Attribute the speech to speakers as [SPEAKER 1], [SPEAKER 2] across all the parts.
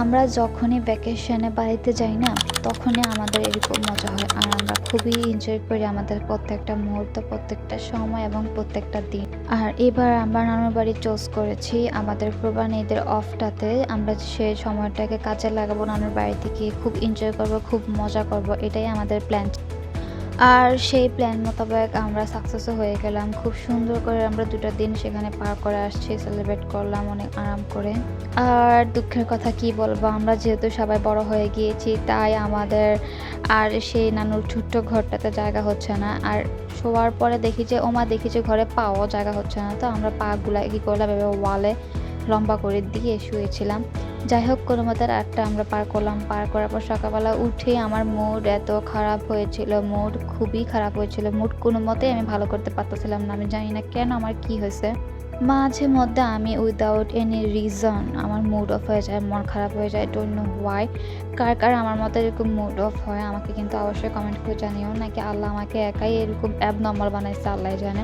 [SPEAKER 1] আমরা যখনই ভ্যাকেশনে বাড়িতে যাই না, তখনই আমাদের এরকম মজা হয়। আর আমরা খুবই এনজয় করি আমাদের প্রত্যেকটা মুহূর্ত, প্রত্যেকটা সময় এবং প্রত্যেকটা দিন। আর এবার আমরা নানুর বাড়ি চোজ করেছি। আমাদের ঈদের অফটাতে আমরা সেই সময়টাকে কাজে লাগাবো, নানুর বাড়িতে গিয়ে খুব এনজয় করব, খুব মজা করব। এটাই আমাদের প্ল্যান আর সেই প্ল্যান মোতাবেক আমরা সাকসেসও হয়ে গেলাম। খুব সুন্দর করে আমরা দুটো দিন সেখানে পার করে আসছি সেলিব্রেট করলাম, অনেক আরাম করে। আর দুঃখের কথা কি বলব, আমরা যেহেতু সবাই বড় হয়ে গিয়েছি, তাই আমাদের আর সেই নানুর ছোট্ট ঘরটাতে জায়গা হচ্ছে না। আর শোয়ার পরে দেখি যে, ওমা, দেখি যে ঘরে পাও জায়গা হচ্ছে না। তো আমরা পাগুলা কি করলাম, এভাবে ওয়ালে লম্বা করে দিয়ে শুয়েছিলাম। যাই হোক কোনো মতে রাতটা আমরা পার করলাম। পার করার পর সকালবেলা উঠে আমার মুড এত খারাপ হয়েছিল মুড খুবই খারাপ হয়েছিল। মুড কোনো মতে আমি ভালো করতে পারতেছিলাম না। আমি জানি না কেন আমার কি হয়েছে। মাঝে মধ্যে আমি উইদাউট এনি রিজন আমার মুড অফ হয়ে যায়, মন খারাপ হয়ে যায়। ডোন্ট নো হোয়াই কার কার আমার মতো এরকম মুড অফ হয়, আমাকে কিন্তু অবশ্যই কমেন্ট করে জানিও। নাকি আল্লাহ আমাকে একাই এরকম অ্যাব নম্বর বানাইছে আল্লাহ জানে।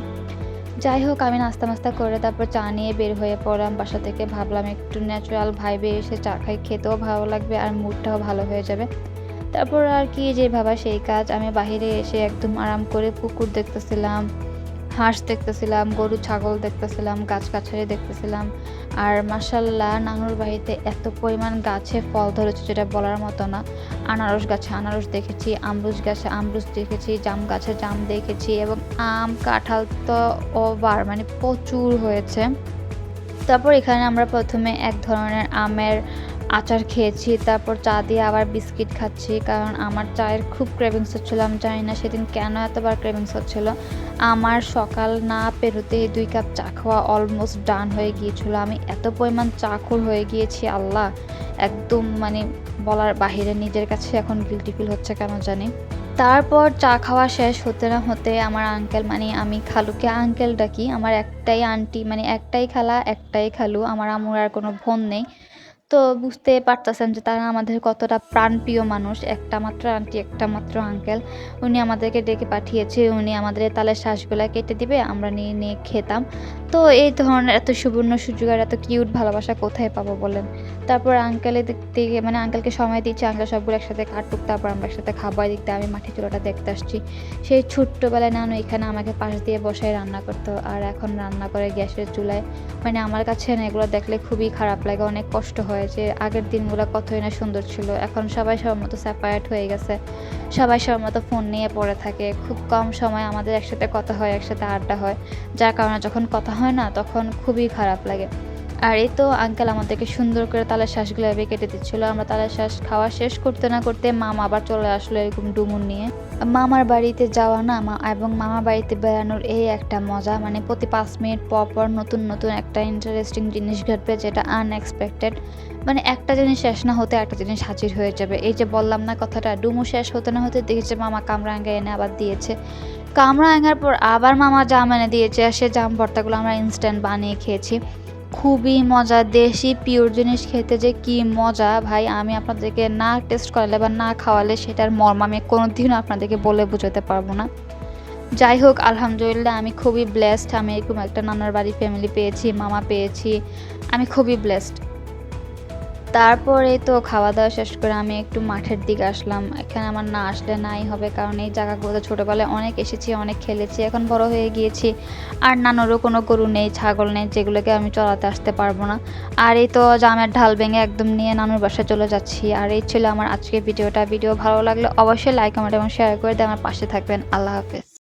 [SPEAKER 1] যাই হোক আমি নাস্তা মাস্তা করে তারপর চা নিয়ে বের হয়ে পড়লাম বাসা থেকে। ভাবলাম একটু ন্যাচারাল ভাইবে এসে চা খাই, খেতেও ভালো লাগবে আর মুডটাও ভালো হয়ে যাবে। তারপর আর কি যে ভাবা, সেই কাজ। আমি বাহিরে এসে একদম আরাম করে পুকুর দেখতেছিলাম। হাঁস দেখতেছিলাম, গরু, ছাগল দেখতেছিলাম, গাছ গাছগাছালি দেখতেছিলাম। আর মাসাল্লাহ নানুর বাড়িতে এত পরিমাণ গাছে ফল ধরেছে যেটা বলার মতো না। আনারস গাছে আনারস দেখেছি, আমরুজ গাছে আমরুজ দেখেছি, জাম গাছে জাম দেখেছি এবং আম, কাঁঠাল তো ওভার মানে প্রচুর হয়েছে। তারপর এখানে আমরা প্রথমে এক ধরনের আমের আচার খেয়েছি, তারপর চা দিয়ে আবার বিস্কিট খাচ্ছি, কারণ আমার চায়ের খুব ক্রেভিংস হচ্ছিল। আমি জানি না সেদিন কেন এতবার ক্রেভিংস হচ্ছিল। আমার সকাল না পেরোতেই দুই কাপ চা খাওয়া অলমোস্ট ডান হয়ে গিয়েছিল। আমি এত পরিমাণ চা চাখুর হয়ে গিয়েছি, আল্লাহ! একদম মানে বলার বাহিরে নিজের কাছে এখন গিলটি ফিল হচ্ছে কেন জানি। তারপর চা খাওয়া শেষ হতে না হতে আমার আঙ্কেল মানে আমি খালুকে আঙ্কেল ডাকি। আমার একটাই আন্টি মানে একটাই খালা, একটাই খালু। আমার আমুর আর কোনো বোন নেই। তো বুঝতে পারতেছেন যে তারা আমাদের কতটা প্রাণপ্রিয় মানুষ, একটা মাত্র আন্টি একটা মাত্র আঙ্কেল উনি আমাদেরকে ডেকে পাঠিয়েছে, উনি আমাদের তালের শ্বাসগুলা কেটে দিবে, আমরা নিয়ে নিয়ে খেতাম। তো এই ধরনের এত সুবর্ণ সুযোগ আর এত কিউট ভালোবাসা কোথায় পাবো বলেন? তারপর আঙ্কেলের দিক থেকে মানে আঙ্কেলকে সময় দিচ্ছি আঙ্কেল সবগুলো একসাথে কাটুক, তারপর আমরা একসাথে খাবার দিকতে আমি মাটি চুলাটা দেখতে আসছি। সেই ছোট্টবেলায় নানু এখানে আমাকে পাশ দিয়ে বসায় রান্না করতো, আর এখন রান্না করে গ্যাসের চুলায়। মানে আমার কাছে না, এগুলো দেখলে খুবই খারাপ লাগে, অনেক কষ্ট হয়। যে আগের দিনগুলো কতই না সুন্দর ছিল। এখন সবাই সবার মতো সেপারেট হয়ে গেছে। সবাই সবার মতো ফোন নিয়ে পড়ে থাকে। খুব কম সময় আমাদের একসাথে কথা হয়, একসাথে আড্ডা হয়। যার কারণে যখন কথা হয় না, তখন খুবই খারাপ লাগে। আর এই তো আঙ্কেল আমাদেরকে সুন্দর করে তালের শ্বাসগুলো এভাবে কেটে দিচ্ছিল। আমরা তালের শ্বাস খাওয়া শেষ করতে না করতে মামা আবার চলে আসলো এরকম ডুমুর নিয়ে। মামার বাড়িতে যাওয়া না, মা এবং মামার বাড়িতে বেড়ানোর এই একটা মজা মানে প্রতি পাঁচ মিনিট পর পর নতুন নতুন একটা ইন্টারেস্টিং জিনিস ঘটবে যেটা আনএক্সপেক্টেড মানে একটা জিনিস শেষ না হতে একটা জিনিস হাজির হয়ে যাবে। এই যে বললাম না কথাটা ডুমু শেষ হতে না হতে দেখেছে মামা কামরা আঙ্গা এনে আবার দিয়েছে। কামরা আঙার পর আবার মামা জাম এনে দিয়েছে, আর সে জাম ভর্তাগুলো আমরা ইনস্ট্যান্ট বানিয়ে খেয়েছি। খুবই মজা, দেশি পিওর জিনিস খেতে যে কি মজা। ভাই, আমি আপনাদেরকে না টেস্ট করালে বা না খাওয়ালে সেটার মর্ম আমি কোনোদিনও আপনাদেরকে বলে বোঝাতে পারব না। যাই হোক, আলহামদুলিল্লাহ আমি খুবই ব্লেসড আমি এরকম একটা নানার বাড়ি ফ্যামিলি পেয়েছি, মামা পেয়েছি। আমি খুবই ব্লেসড তারপরে তো খাওয়া দাওয়া শেষ করে আমি একটু মাঠের দিকে আসলাম। এখানে আমার না আসলে নাই হবে কারণ এই জায়গাগুলোতে ছোটোবেলায় অনেক এসেছি, অনেক খেলেছি। এখন বড় হয়ে গিয়েছি। আর নানুরও কোনো গরু নেই, ছাগল নেই, যেগুলোকে আমি চড়াতে আসতে পারব না। আর এই তো জামের ঢাল ভেঙে একদম নিয়ে নানুর বাসায় চলে যাচ্ছি। আর এই ছিল আমার আজকের ভিডিওটা। ভিডিও ভালো লাগলে অবশ্যই লাইক কমেন্ট এবং শেয়ার করে দিয়ে আমার পাশে থাকবেন। আল্লাহ হাফেজ।